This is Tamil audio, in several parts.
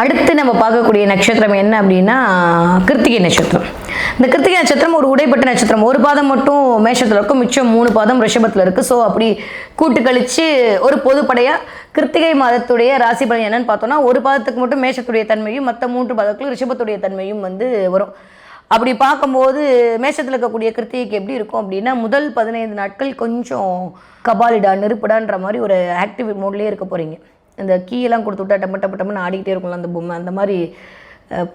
அடுத்து நம்ம பார்க்கக்கூடிய நட்சத்திரம் என்ன அப்படின்னா கிருத்திகை நட்சத்திரம். இந்த கிருத்திகை நட்சத்திரம் ஒரு உடைப்பட்ட நட்சத்திரம். ஒரு பாதம் மட்டும் மேஷத்தில் இருக்கும் மிச்சம் மூணு பாதம் ரிஷபத்தில் இருக்குது ஸோ அப்படி கூட்டு கழிச்சு ஒரு பொதுப்படையாக கிருத்திகை மாதத்துடைய ராசி பலன் என்னன்னு பார்த்தோம்னா ஒரு பாதத்துக்கு மட்டும் மேஷத்துடைய தன்மையும் மற்ற மூன்று பாதத்துக்கு ரிஷபத்துடைய தன்மையும் வந்து வரும். அப்படி பார்க்கும்போது மேஷத்தில் இருக்கக்கூடிய கிருத்திகைக்கு எப்படி இருக்கும் அப்படின்னா முதல் பதினைந்து நாட்கள் கொஞ்சம் கபாலிடா நெருப்புடான்ற மாதிரி ஒரு ஆக்டிவ் மோட்லேயே இருக்க போகிறீங்க இந்த கீயெல்லாம் கொடுத்து விட்டா டம்ம டம்ம டம்னு ஆடிக்கிட்டே இருக்கும்ல அந்த பொம்மை. அந்த மாதிரி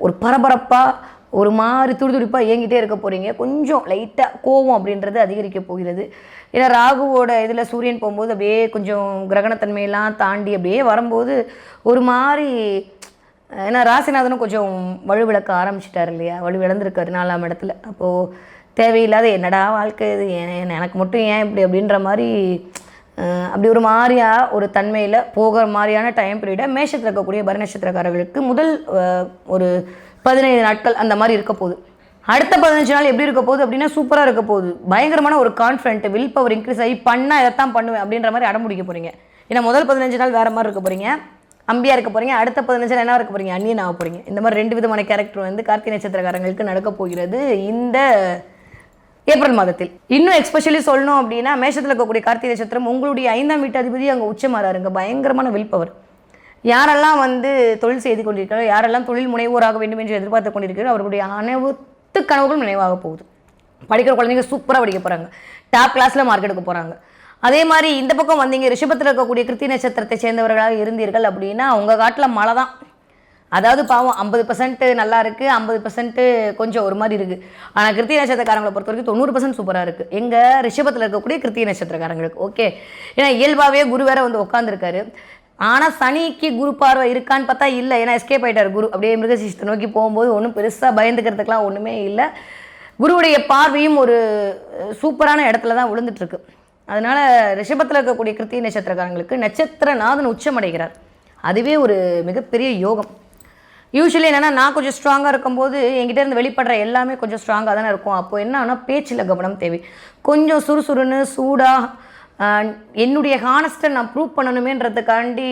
ஒரு பரபரப்பாக ஒரு மாதிரி துடிதுடிப்பாக இயங்கிட்டே இருக்க போகிறீங்க கொஞ்சம் லைட்டாக கோவம் அப்படின்றது அதிகரிக்க போகிறது. ஏன்னா ராகுவோட இதில் சூரியன் போகும்போது அப்படியே கொஞ்சம் கிரகணத்தன்மையெல்லாம் தாண்டி அப்படியே வரும்போது ஒரு மாதிரி ஏன்னா ராசிநாதனும் கொஞ்சம் வலுவிளக்க ஆரம்பிச்சிட்டார் இல்லையா? வலுவிழந்திருக்காரு நாலாம் இடத்துல. அப்போது தேவையில்லாத என்னடா வாழ்க்கை இது? எனக்கு மட்டும் ஏன் இப்படி அப்படின்ற மாதிரி அப்படி ஒரு மாதிரியாக ஒரு தன்மையில் போகிற மாதிரியான டைம் பீரியடை மேஷத்தில் இருக்கக்கூடிய பர நட்சத்திரக்காரர்களுக்கு முதல் ஒரு பதினைந்து நாட்கள் அந்த மாதிரி இருக்க போகுது. அடுத்த பதினஞ்சு நாள் எப்படி இருக்க போகுது அப்படின்னா சூப்பராக இருக்க போகுது. பயங்கரமான ஒரு கான்ஃபிடென்ட் வில் பவர் இன்க்ரீஸ் ஆகி பண்ணால் இதைத்தான் பண்ணுவேன் அப்படின்ற மாதிரி அடம்பிடிக்க போகிறீங்க ஏன்னா முதல் பதினஞ்சு நாள் வேறு மாதிரி இருக்க போகிறீங்க அம்பியா இருக்க போகிறீங்க அடுத்த பதினஞ்சு நாள் என்ன இருக்க போகிறீங்க அந்நியன் ஆக போகிறீங்க இந்த மாதிரி ரெண்டு விதமான கேரக்டர் வந்து கார்த்திகை நட்சத்திரக்காரங்களுக்கு நடக்க போகிறது. இந்த ஏப்ரல் மாதத்தில். இன்னும் எக்ஸ்பெஷலி சொல்லணும் அப்படின்னா மேஷத்தில் இருக்கக்கூடிய கார்த்திகை நட்சத்திரம் உங்களுடைய ஐந்தாம் வீட்டு அதிபதி அங்கே உச்சமாறாருங்க. பயங்கரமான வில் பவர் யாரெல்லாம் வந்து தொழில் செய்து கொண்டிருக்கிறாரோ யாரெல்லாம் தொழில் முனைவோராக வேண்டும் என்று எதிர்பார்த்து கொண்டிருக்கிறோம் அவர்களுடைய அனைத்து கனவுகளும் நினைவாக போகுது. படிக்கிற குழந்தைங்க சூப்பராக படிக்க போகிறாங்க டாப் கிளாஸில் மார்க் எடுக்க போகிறாங்க அதே மாதிரி இந்த பக்கம் வந்தீங்க ரிஷபத்தில் இருக்கக்கூடிய கிருத்தி நட்சத்திரத்தை சேர்ந்தவர்களாக இருந்தீர்கள் அப்படின்னா உங்கள் காட்டில் மழை தான். அதாவது பாவம் ஐம்பது பர்சன்ட் நல்லா இருக்குது ஐம்பது பர்சன்ட் கொஞ்சம் ஒரு மாதிரி இருக்குது ஆனால் கிருத்திய நட்சத்திரக்காரங்களை பொறுத்த வரைக்கும் தொண்ணூறு பர்சன்ட் சூப்பராக இருக்குது எங்கள் ரிஷபத்தில் இருக்கக்கூடிய கிருத்திய நட்சத்திரக்காரங்களுக்கு ஓகே ஏன்னா இயல்பாகவே குரு வேற வந்து உட்காந்துருக்காரு ஆனால் சனிக்கு குரு பார்வை இருக்கான்னு பார்த்தா இல்லை. ஏன்னா எஸ்கேப் ஆயிட்டார் குரு. அப்படியே மிருகசிஷ்டத்தை நோக்கி போகும்போது ஒன்றும் பெருசாக பயந்துக்கிறதுக்கெலாம் ஒன்றுமே இல்லை. குருவுடைய பார்வையும் ஒரு சூப்பரான இடத்துல தான் விழுந்துட்டுருக்கு. அதனால் அதனால ரிஷபத்தில் இருக்கக்கூடிய கிருத்திய நட்சத்திரக்காரங்களுக்கு நட்சத்திரநாதன் உச்சமடைகிறார் அதுவே ஒரு மிகப்பெரிய யோகம். யூஸ்வலி என்னென்னா நான் கொஞ்சம் ஸ்ட்ராங்காக இருக்கும்போது என்கிட்ட இருந்து வெளிப்படுற எல்லாமே கொஞ்சம் ஸ்ட்ராங்காக தானே இருக்கும். அப்போது என்னன்னா பேச்சில் கவனம் தேவை. கொஞ்சம் சுறுசுறுன்னு சூடாக என்னுடைய ஹானஸ்ட்டை நான் ப்ரூவ் பண்ணணுமேன்றதுக்காண்டி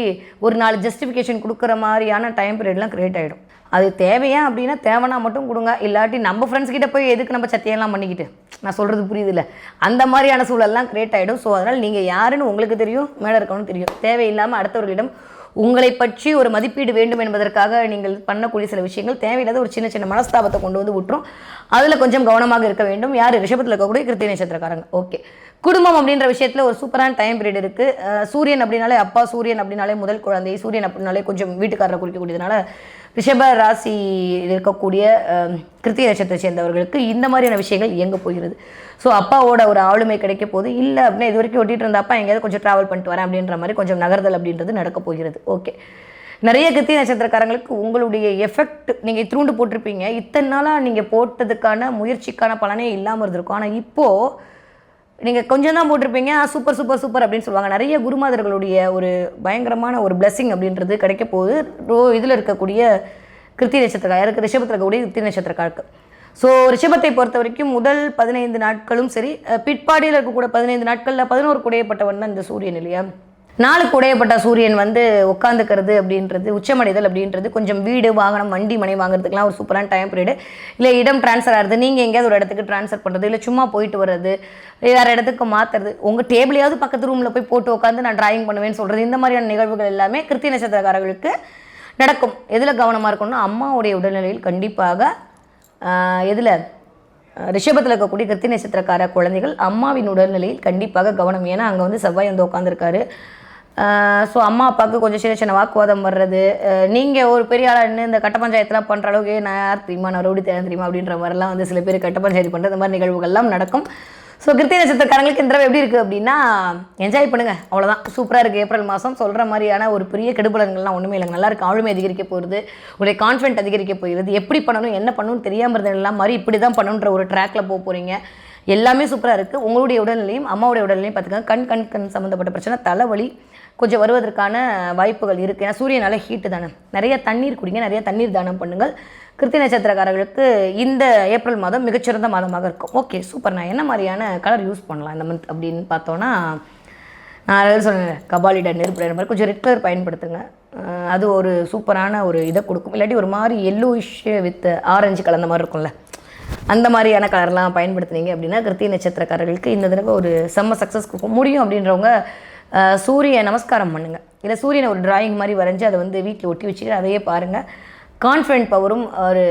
ஒரு நாலு ஜஸ்டிஃபிகேஷன் கொடுக்குற மாதிரியான டைம் பீரியட்லாம் க்ரியேட் ஆகிடும் அது தேவையா அப்படின்னா தேவைன்னா மட்டும் கொடுங்க. இல்லாட்டி நம்ம ஃப்ரெண்ட்ஸ் கிட்ட போய் எதுக்கு நம்ம சத்தியம்லாம் பண்ணிக்கிட்டு? நான் சொல்கிறது புரியுதுல்ல. அந்த மாதிரியான சூழல்லாம் க்ரியேட் ஆகிடும் ஸோ அதனால் நீங்கள் யாருன்னு உங்களுக்கு தெரியும் மேலே இருக்கணும்னு தெரியும். தேவையில்லாமல் அடுத்தவர்களிடம் உங்களை பற்றி ஒரு மதிப்பீடு வேண்டும் என்பதற்காக நீங்கள் பண்ணக்கூடிய சில விஷயங்கள் தேவையில்லாத ஒரு சின்ன சின்ன மனஸ்தாபத்தை கொண்டு வந்து விட்டுரும். அதில் கொஞ்சம் கவனமாக இருக்க வேண்டும். யார் ரிஷபத்தில் இருக்கக்கூடிய கிருத்திய நட்சத்திரக்காரங்க. ஓகே. குடும்பம் அப்படின்ற விஷயத்தில் ஒரு சூப்பரான டைம் பீரியட் இருக்குது சூரியன் அப்படின்னாலே அப்பா சூரியன் அப்படின்னாலே முதல் குழந்தை சூரியன் அப்படின்னாலே கொஞ்சம் வீட்டுக்காரரை குறிக்கக்கூடியதுனால ரிஷப ராசி இருக்கக்கூடிய கிருத்திய நட்சத்திரத்தை சேர்ந்தவர்களுக்கு இந்த மாதிரியான விஷயங்கள் இயங்க போகிறது. ஸோ அப்பாவோட ஒரு ஆளுமை கிடைக்க போது இல்லை அப்படின்னா இது வரைக்கும் ஒட்டிட்டு இருந்த அப்பா எங்கேயாவது கொஞ்சம் ட்ராவல் பண்ணிட்டு வரேன் அப்படின்ற மாதிரி கொஞ்சம் நகர்தல் அப்படின்றது நடக்க போகிறது. ஓகே நிறைய கிருத்திய நட்சத்திரக்காரங்களுக்கு உங்களுடைய எஃபெக்ட் நீங்கள் தூண்டு போட்டிருப்பீங்க. இத்தனை நாளாக நீங்கள் போட்டதுக்கான முயற்சிக்கான பலனே இல்லாமல் இருந்திருக்கும். ஆனால் இப்போது நீங்கள் கொஞ்சம் தான் போட்டிருப்பீங்க சூப்பர் சூப்பர் சூப்பர் அப்படின்னு சொல்லுவாங்க. நிறைய குருமாதர்களுடைய ஒரு பயங்கரமான ஒரு பிளெஸ்ஸிங் அப்படின்றது கிடைக்க போகுது. ரோ இதில் இருக்கக்கூடிய கிருத்தி நட்சத்திரக்காரருக்கு ரிஷபத்தில் இருக்கக்கூடிய கிருத்தி நட்சத்திரக்காருக்கு. ஸோ ரிஷபத்தை பொறுத்த வரைக்கும் முதல் பதினைந்து நாட்களும் சரி பிற்பாடியில் இருக்கக்கூடிய பதினைந்து நாட்களில் பதினோரு குடையப்பட்டவன் தான் இந்த சூரியன் இல்லையா? நாளுக்கு உடையப்பட்ட சூரியன் வந்து உட்காந்துக்கிறது அப்படின்றது உச்சமடைதல் அப்படின்றது கொஞ்சம் வீடு வாகனம் வண்டி மனை வாங்குறதுக்குலாம் ஒரு சூப்பரான டைம் பீரியடு இல்லை இடம் ட்ரான்ஸ்ஃபர் ஆகுது நீங்கள் எங்கேயாவது ஒரு இடத்துக்கு ட்ரான்ஸ்ஃபர் பண்ணுறது இல்லை சும்மா போயிட்டு வர்றது வேறு இடத்துக்கு மாற்றுறது உங்கள் டேபிளையாவது பக்கத்து ரூமில் போய் போட்டு உட்காந்து நான் ட்ராயிங் பண்ணுவேன்னு சொல்கிறது இந்த மாதிரியான நிகழ்வுகள் எல்லாமே கிருத்தி நட்சத்திரக்காரர்களுக்கு நடக்கும். எதில் கவனமாக இருக்கணும்னா அம்மாவுடைய உடல்நிலையில் கண்டிப்பாக எதில்? ரிஷபத்தில் இருக்கக்கூடிய கிருத்தி நட்சத்திரக்கார குழந்தைகள் அம்மாவின் உடல்நிலையில் கண்டிப்பாக கவனம். ஏன்னா அங்கே வந்து செவ்வாய் வந்து உட்காந்துருக்காரு ஸோ அம்மா அப்பாவுக்கு கொஞ்சம் சின்ன சின்ன வாக்குவாதம் வர்றது. நீங்கள் ஒரு பெரிய ஆளாக நின்று இந்த கட்ட பஞ்சாயத்துலாம் பண்ணுற அளவுக்கு நான் யார் தெரியுமா? நான் ரவுடி தேவை தெரியுமா? அப்படின்ற மாதிரிலாம் வந்து சில பேர் கட்ட பஞ்சாயத்து பண்ணுற இந்த மாதிரி நிகழ்வுகள்லாம் நடக்கும். ஸோ கிருத்திய நட்சத்திரக்காரங்களுக்கு இந்த தடவை எப்படி இருக்குது அப்படின்னா என்ஜாய் பண்ணுங்கள் அவ்வளோதான் சூப்பராக இருக்குது ஏப்ரல் மாதம் சொல்கிற மாதிரியான ஒரு பெரிய கெடுபலன்கள்லாம் ஒன்றுமே இல்லைங்க. நல்லா இருக்கு. ஆளுமை அதிகரிக்க போகிறது உடைய கான்ஃபிடென்ட் அதிகரிக்க போகிறது. எப்படி பண்ணணும் என்ன பண்ணணும் தெரியாமல் இருந்ததெல்லாம் மாதிரி இப்படி தான் பண்ணணுன்ற ஒரு ட்ராக்ல போக போகிறீங்க எல்லாமே சூப்பராக இருக்குது உங்களுடைய உடல்நிலையும் அம்மாவுடைய உடல்நிலையும் பார்த்துக்கோங்க கண் கண் கண் சம்மந்தப்பட்ட பிரச்சனை தலைவலி கொஞ்சம் வருவதற்கான வாய்ப்புகள் இருக்குது ஏன்னா சூரியனால ஹீட்டு தானே. நிறைய தண்ணீர் குடிங்க நிறைய தண்ணீர் தானம் பண்ணுங்கள். கிருத்தி நட்சத்திரக்காரர்களுக்கு இந்த ஏப்ரல் மாதம் மிகச்சிறந்த மாதமாக இருக்கும். ஓகே சூப்பர் நான் என்ன மாதிரியான கலர் யூஸ் பண்ணலாம் இந்த மந்த் அப்படின்னு பார்த்தோன்னா நான் அதாவது சொன்னேன் கபாலிட நெருப்புற மாதிரி கொஞ்சம் ரெட் கலர் பயன்படுத்துங்க. அது ஒரு சூப்பரான ஒரு இதை கொடுக்கும். இல்லாட்டி ஒரு மாதிரி எல்லோயிஷ் வித் ஆரஞ்சு கலந்த மாதிரி இருக்கும்ல. அந்த மாதிரியான கலர்லாம் பயன்படுத்துனீங்க அப்படின்னா கிருத்திய நட்சத்திரக்காரர்களுக்கு இந்த தடவை ஒரு செம்ம சக்ஸஸ் முடியும் அப்படின்றவங்க சூரிய நமஸ்காரம் பண்ணுங்கள் இல்லை சூரியனை ஒரு டிராயிங் மாதிரி வரைஞ்சி அதை வந்து வீட்டில் ஒட்டி வச்சுக்கிட்டு அதையே பாருங்கள் கான்ஃபிடென்ட் பவரும் ஒரு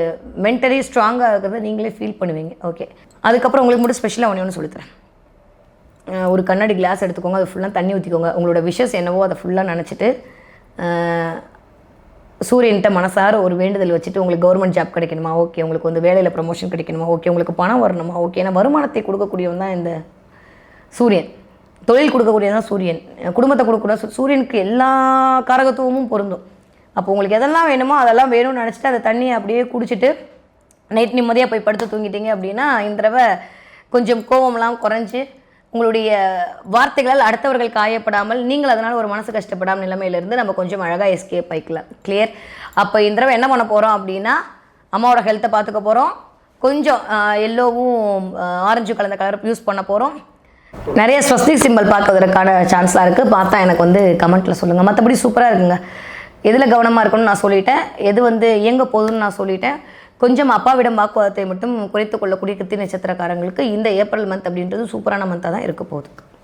மென்டலி ஸ்ட்ராங்காக இருக்கிறத நீங்களே ஃபீல் பண்ணுவீங்க. ஓகே அதுக்கப்புறம் உங்களுக்கு மட்டும் ஸ்பெஷலாக ஒன்று ஒன்று சொல்லித்தரேன். ஒரு கண்ணாடி கிளாஸ் எடுத்துக்கோங்க அது ஃபுல்லாக தண்ணி ஊற்றிக்கோங்க உங்களோட விஷஸ் என்னவோ அதை ஃபுல்லாக நினச்சிட்டு சூரியன்கிட்ட மனசார ஒரு வேண்டுதல் வச்சுட்டு உங்களுக்கு கவர்மெண்ட் ஜாப் கிடைக்கணுமா? ஓகே உங்களுக்கு வந்து வேலையில் ப்ரமோஷன் கிடைக்கணுமா? ஓகே உங்களுக்கு பணம் வரணுமா? ஓகே ஏன்னா வருமானத்தை கொடுக்கக்கூடியவன் தான் இந்த சூரியன். தொழில் கொடுக்கக்கூடியது தான் சூரியன். குடும்பத்தை கொடுக்கக்கூடிய சூ- சூரியனுக்கு எல்லா காரகத்துவமும் பொருந்தும். அப்போ உங்களுக்கு எதெல்லாம் வேணுமோ அதெல்லாம் வேணும்னு நினச்சிட்டு அதை தண்ணியை அப்படியே குடிச்சிட்டு நைட் நிம்மதியாக போய் படுத்து தூங்கிட்டீங்க அப்படின்னா இந்த தடவை கொஞ்சம் கோவம்லாம் குறைஞ்சு உங்களுடைய வார்த்தைகளால் அடுத்தவர்கள் காயப்படாமல் நீங்கள் அதனால் ஒரு மனசு கஷ்டப்படாமல் நிலைமையிலேருந்து நம்ம கொஞ்சம் அழகாக எஸ்கேப் ஆகிக்கலாம் கிளியர் அப்போ இந்த தடவை என்ன பண்ண போகிறோம் அப்படின்னா அம்மாவோட ஹெல்த்தை பார்த்துக்க போகிறோம் கொஞ்சம் எல்லோவும் ஆரஞ்சு கலந்த கலர் யூஸ் பண்ண போகிறோம் நிறைய ஸ்வஸ்தி சிம்பல் பார்க்கறதுக்கான சான்ஸ்லாம் இருக்குது பார்த்தா எனக்கு வந்து கமெண்ட்டில் சொல்லுங்கள் மற்றபடி சூப்பராக இருக்குங்க. எதில் கவனமாக இருக்கணும்னு நான் சொல்லிட்டேன். எது வந்து இயங்க போகுதுன்னு நான் சொல்லிட்டேன். கொஞ்சம் அப்பாவிடம் வாக்குவாதத்தை மட்டும் குறைத்து கொள்ளக்கூடிய கிருத்தி நட்சத்திரக்காரங்களுக்கு இந்த ஏப்ரல் மந்த் அப்படின்றது சூப்பரான மந்தாக தான் இருக்க போகுது.